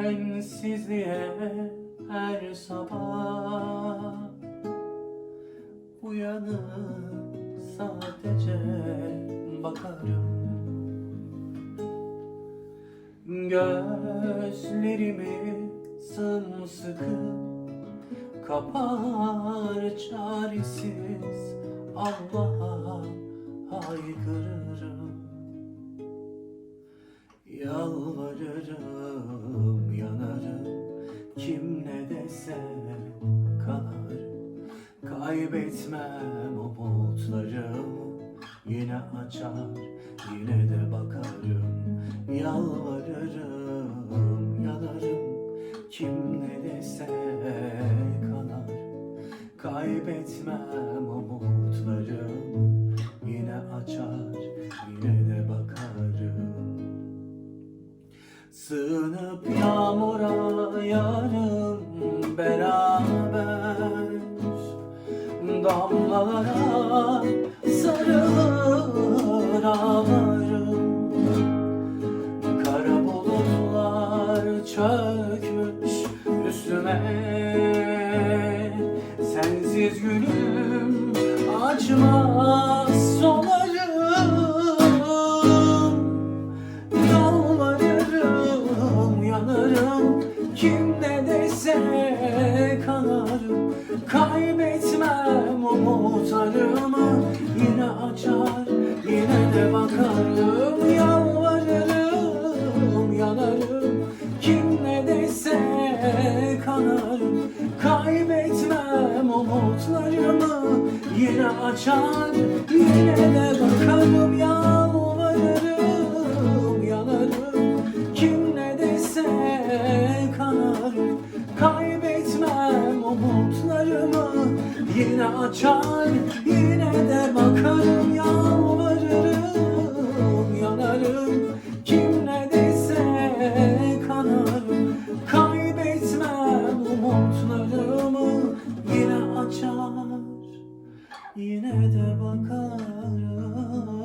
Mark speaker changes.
Speaker 1: sensizliğe her sabah Uyanıp sadece bakarım. Gözlerimi sımsıkı kapar çaresiz Allah'a haykırırım kanarım Kaybetmem umutlarımı Yine açar, yine de bakarım Yalvarırım, yanarım. Kim ne dese kanar. Kaybetmem umutlarımı Yine açar, yine de bakarım. Sığınıp yağmura yarın beraber Damlalara sarılır ağlarım. Kara Sensiz gülüm açmaz solarım Yalvarırım, yanarım Kim ne dese kanarım Kaybetmem umutlarımı. Yine açar, yine de bakarım. Yalvarırım, yanarım. Kim ne dese kanarım. Kaybetmem umutlarımı. Yine açar, yine de bakarım. Yalvarırım, Kaybetmem umutlarımı Yine açar, yine de bakarım Yalvarırım, yanarım. Kim ne dese kanarım. Kaybetmem umutlarımı. Yine açar, yine de bakarım